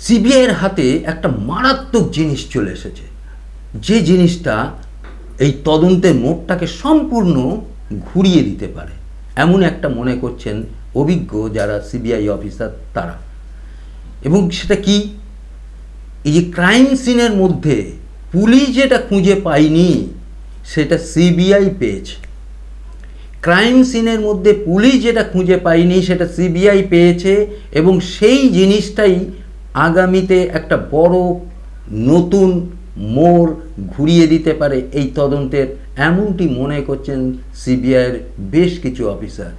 সিবিআইয়ের হাতে একটা মারাত্মক জিনিস চলে এসেছে। যে জিনিসটা এই তদন্তের মোড়টাকে সম্পূর্ণ ঘুরিয়ে দিতে পারে। এমন একটা মনে করছেন অভিজ্ঞ যারা সিবিআই অফিসার তারা। এবং সেটা কি? এই যে ক্রাইম সিনের মধ্যে পুলিশ যেটা খুঁজে পায়নি, সেটা সিবিআই পেয়েছে। ক্রাইম সিনের মধ্যে পুলিশ যেটা খুঁজে পায়নি, সেটা সিবিআই পেয়েছে এবং সেই জিনিসটাই আগামীতে একটা বড় নতুন মোড় ঘুরিয়ে দিতে পারে এই তদন্তের। এমনটি মনে করছেন সিবিআইয়ের বেশ কিছু অফিসার।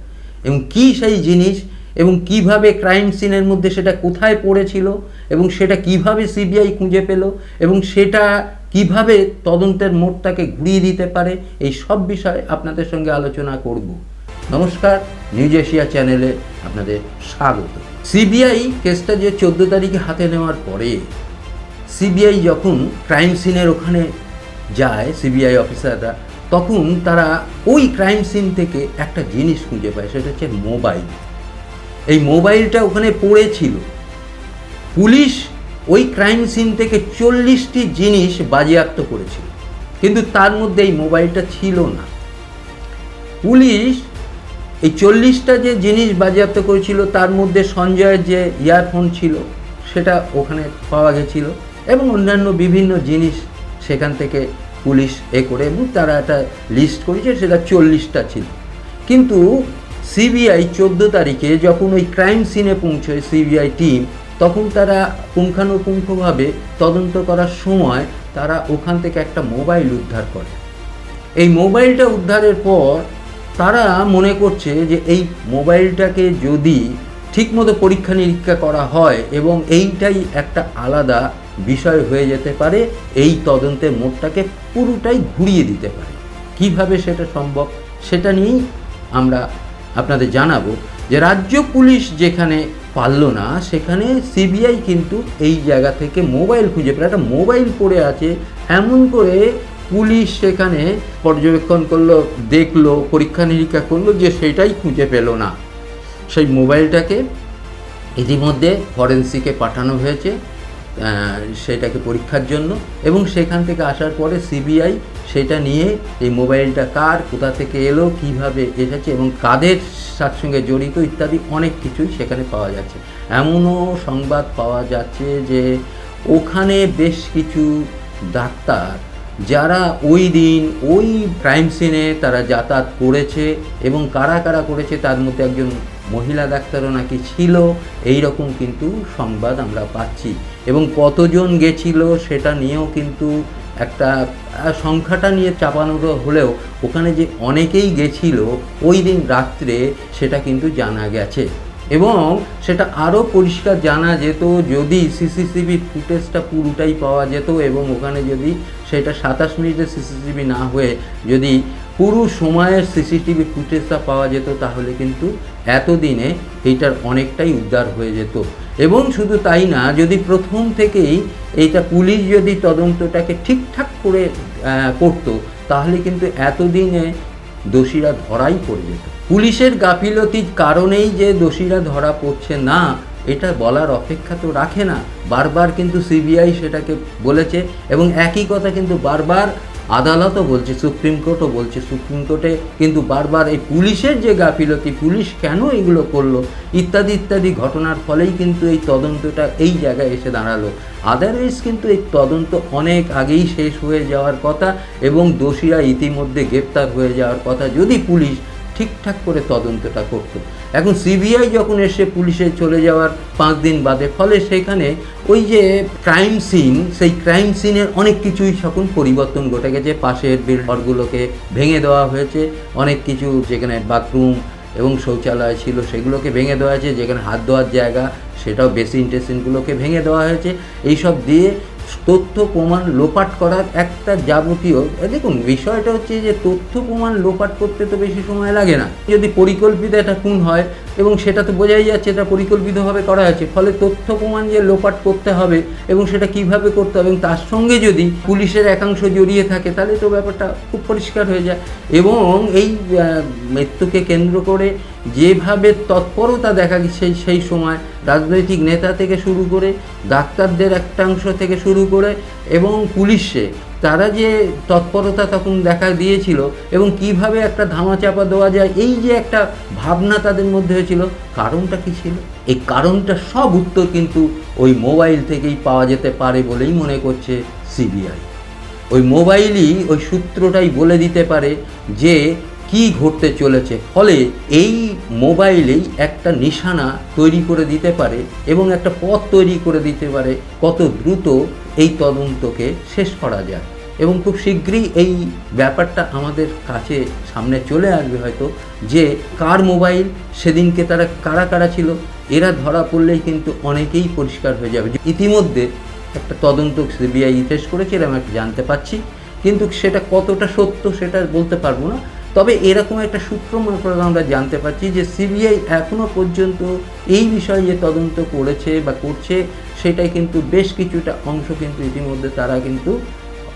এবং কি সেই জিনিস এবং কীভাবে ক্রাইম সিনের মধ্যে সেটা কোথায় পড়েছিল এবং সেটা কীভাবে সিবিআই খুঁজে পেল এবং সেটা কীভাবে তদন্তের মোড়টাকে ঘুরিয়ে দিতে পারে, এই সব বিষয়ে আপনাদের সঙ্গে আলোচনা করব। নমস্কার, নিউজ এশিয়া চ্যানেলে আপনাদের স্বাগত। সিবিআই কেসটা যে চোদ্দ তারিখে হাতে নেওয়ার পরে, সিবিআই যখন ক্রাইম সিনের ওখানে যায়, সিবিআই অফিসাররা, তখন তারা ওই ক্রাইম সিন থেকে একটা জিনিস খুঁজে পায়, সেটা হচ্ছে মোবাইল। এই মোবাইলটা ওখানে পড়েছিল। পুলিশ ওই ক্রাইম সিন থেকে চল্লিশটি জিনিস বাজেয়াপ্ত করেছিল। কিন্তু তার মধ্যে এই মোবাইলটা ছিল না। পুলিশ এই চল্লিশটা যে জিনিস বাজেয়াপ্ত করেছিল, তার মধ্যে সঞ্জয়ের যে ইয়ারফোন ছিল, সেটা ওখানে পাওয়া গেছিল এবং অন্যান্য বিভিন্ন জিনিস সেখান থেকে পুলিশ এ করে এবং তারা একটা লিস্ট করেছে, সেটা চল্লিশটা ছিল। কিন্তু সিবিআই চোদ্দ তারিখে যখন ওই ক্রাইম সিনে পৌঁছয় সিবিআই টিম তখন তারা পুঙ্খানুপুঙ্খভাবে তদন্ত করার সময় তারা ওখান থেকে একটা মোবাইল উদ্ধার করে। এই মোবাইলটা উদ্ধারের পর তারা মনে করছে যে এই মোবাইলটাকে যদি ঠিকমতো পরীক্ষা নিরীক্ষা করা হয় এবং এইটাই একটা আলাদা বিষয় হয়ে যেতে পারে, এই তদন্তের মোড়টাকে পুরোটাই ঘুরিয়ে দিতে পারে। কীভাবে সেটা সম্ভব সেটা নিয়েই আমরা আপনাদের জানাব যে রাজ্য পুলিশ যেখানে পারল না, সেখানে সিবিআই কিন্তু এই জায়গা থেকে মোবাইল খুঁজে পেল। একটা মোবাইল পড়ে আছে, এমন করে পুলিশ সেখানে পর্যবেক্ষণ করল, দেখল, পরীক্ষা নিরীক্ষা করল যে সেটাই খুঁজে পেল না। সেই মোবাইলটাকে ইতিমধ্যে ফরেন্সিকে পাঠানো হয়েছে সেটাকে পরীক্ষার জন্য এবং সেখান থেকে আসার পরে সিবিআই সেটা নিয়ে এই মোবাইলটা কার, কোথা থেকে এলো, কীভাবে এসেছে এবং কাদের সাথে সঙ্গে জড়িত ইত্যাদি অনেক কিছুই সেখানে পাওয়া যাচ্ছে। এমনও সংবাদ পাওয়া যাচ্ছে যে ওখানে বেশ কিছু ডাক্তার যারা ওই দিন, ওই ক্রাইম সিনে তারা যাতায়াত করেছে এবং কারা কারা করেছে তার মধ্যে একজন মহিলা ডাক্তারও নাকি ছিল, এই রকম কিন্তু সংবাদ আমরা পাচ্ছি। এবং কতজন গেছিল সেটা নিয়েও কিন্তু একটা সংখ্যাটা নিয়ে চাপানো হলেও ওখানে যে অনেকেই গেছিল, ওই দিন রাত্রে সেটা কিন্তু জানা গেছে। এবং সেটা আরও পরিষ্কার জানা যেত যদি সিসিটিভি ফুটেজটা পুরোটাই পাওয়া যেত এবং ওখানে যদি সেটা সাতাশ মিনিটের সিসিটিভি না হয়ে যদি পুরো সময়ের সিসিটিভি ফুটেজটা পাওয়া যেত, তাহলে কিন্তু এতদিনে এইটার অনেকটাই উদ্ধার হয়ে যেত। এবং শুধু তাই না, যদি প্রথম থেকেই এইটা পুলিশ যদি তদন্তটাকে ঠিকঠাক করে করতো, তাহলে কিন্তু এতদিনে দোষীরা ধরাই পড়ে যেত। পুলিশের গাফিলতির কারণেই যে দোষীরা ধরা পড়ছে না, এটা বলার অপেক্ষা তো রাখে না। বারবার কিন্তু সিবিআই সেটাকে বলেছে এবং একই কথা কিন্তু বারবার আদালতও বলছে, সুপ্রিম কোর্টও বলছে, সুপ্রিম কোর্টে কিন্তু বারবার এই পুলিশের যে গাফিলতি, পুলিশ কেন এগুলো করল, ইত্যাদি ইত্যাদি ঘটনার ফলেই কিন্তু এই তদন্তটা এই জায়গায় এসে দাঁড়াল। আদারওয়াইজ কিন্তু এই তদন্ত অনেক আগেই শেষ হয়ে যাওয়ার কথা এবং দোষীরা ইতিমধ্যে গ্রেপ্তার হয়ে যাওয়ার কথা। যদি পুলিশ ঠিকঠাক করে তদন্তটা করতো এখন সিবিআই যখন এসে পুলিশে চলে যাওয়ার পাঁচ দিন বাদে, ফলে সেখানে ওই যে ক্রাইম সিন সেই ক্রাইম সিনের অনেক কিছুই তখন পরিবর্তন ঘটে গেছে। পাশের বিল্ডরগুলোকে ভেঙে দেওয়া হয়েছে। অনেক কিছু যেখানে বাথরুম এবং শৌচালয় ছিল সেগুলোকে ভেঙে দেওয়া হয়েছে। যেখানে হাত ধোয়ার জায়গা, সেটাও বেসিন টেসিনগুলোকে ভেঙে দেওয়া হয়েছে। এইসব দিয়ে তথ্য প্রমাণ লোপাট করার একটা যাবতীয় দেখুন, বিষয়টা হচ্ছে যে তথ্য প্রমাণ লোপাট করতে তো বেশি সময় লাগে না। যদি পরিকল্পিত একটা খুন হয় এবং সেটা তো বোঝাই যাচ্ছে, এটা পরিকল্পিতভাবে করা হয়েছে, ফলে তথ্য প্রমাণ যে লোপাট করতে হবে এবং সেটা কীভাবে করতে হবে এবং তার সঙ্গে যদি পুলিশের একাংশ জড়িয়ে থাকে, তাহলে তো ব্যাপারটা খুব পরিষ্কার হয়ে যায়। এবং এই মৃত্যুকে কেন্দ্র করে যেভাবে তৎপরতা দেখা গেছে সেই সময় রাজনৈতিক নেতা থেকে শুরু করে ডাক্তারদের একটাংশ থেকে শুরু করে এবং পুলিশে তারা যে তৎপরতা তখন দেখা দিয়েছিল এবং কীভাবে একটা ধামাচাপা দেওয়া যায়, এই যে একটা ভাবনা তাদের মধ্যে হয়েছিল, কারণটা কি ছিল? এই কারণটা সব উত্তর কিন্তু ওই মোবাইল থেকেই পাওয়া যেতে পারে বলেই মনে করছে সিবিআই। ওই মোবাইলই ওই সূত্রটাই বলে দিতে পারে যে কি ঘটতে চলেছে? ফলে এই মোবাইলেই একটা নিশানা তৈরি করে দিতে পারে এবং একটা পথ তৈরি করে দিতে পারে কত দ্রুত এই তদন্তকে শেষ করা যায়। এবং খুব শীঘ্রই এই ব্যাপারটা আমাদের কাছে সামনে চলে আসবে হয়তো, যে কার মোবাইল? সেদিনকে তারা কারা কারা ছিল? এরা ধরা পড়লেই কিন্তু অনেকেই পরিষ্কার হয়ে যাবে। ইতিমধ্যে একটা তদন্ত সিবিআই শেষ করেছে, এরকম একটা জানতে পাচ্ছি। কিন্তু সেটা কতটা সত্য সেটা বলতে পারব না। তবে এরকম একটা সূত্র মারফত আমরা জানতে পারছি যে সিবিআই এখনও পর্যন্ত এই বিষয়ে যে তদন্ত করেছে বা করছে, সেটাই কিন্তু বেশ কিছুটা অংশ কিন্তু ইতিমধ্যে তারা কিন্তু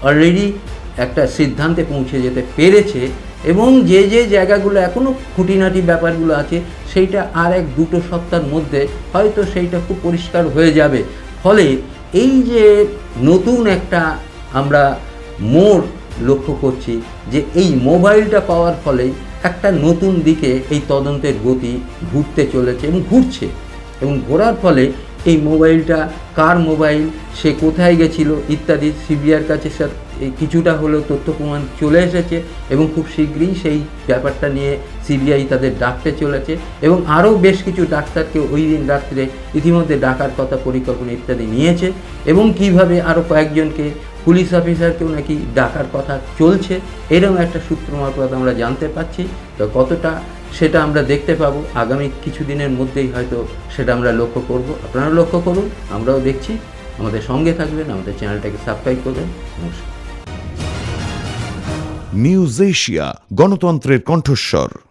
অলরেডি একটা সিদ্ধান্তে পৌঁছে যেতে পেরেছে এবং যে যে জায়গাগুলো এখনও খুঁটিনাটি ব্যাপারগুলো আছে, সেইটা আর এক দুটো সপ্তাহের মধ্যে হয়তো সেইটা খুব পরিষ্কার হয়ে যাবে। ফলে এই যে নতুন একটা আমরা মোড় লক্ষ্য করছি যে এই মোবাইলটা পাওয়ার ফলে একটা নতুন দিকে এই তদন্তের গতি ঘুরতে চলেছে এবং ঘুরছে। এবং ঘোরার ফলে এই মোবাইলটা, কার মোবাইল, সে কোথায় গেছিল ইত্যাদি সিবিআর কাছে কিছুটা হলেও তথ্য প্রমাণ চলে এসেছে এবং খুব শীঘ্রই সেই ব্যাপারটা নিয়ে সিবিআই তাদের ডাকতে চলেছে এবং আরও বেশ কিছু ডাক্তারকে ওই দিন রাত্রে ইতিমধ্যে ডাকার কথা পরিকল্পনা ইত্যাদি নিয়েছে এবং কীভাবে আরও কয়েকজনকে পুলিশ অফিসারকেও নাকি ডাকার কথা চলছে। এরকম একটা সূত্র মারফত আমরা জানতে পাচ্ছি তো কতটা সেটা আমরা দেখতে পাবো। আগামী কিছু দিনের মধ্যেই হয়তো সেটা আমরা লক্ষ্য করব। আপনারা লক্ষ্য করুন, আমরাও দেখছি। আমাদের সঙ্গে থাকবেন, আমাদের চ্যানেলটাকে সাবস্ক্রাইব করবেন। নমস্কার। নিউজ এশিয়া, গণতন্ত্রের কণ্ঠস্বর।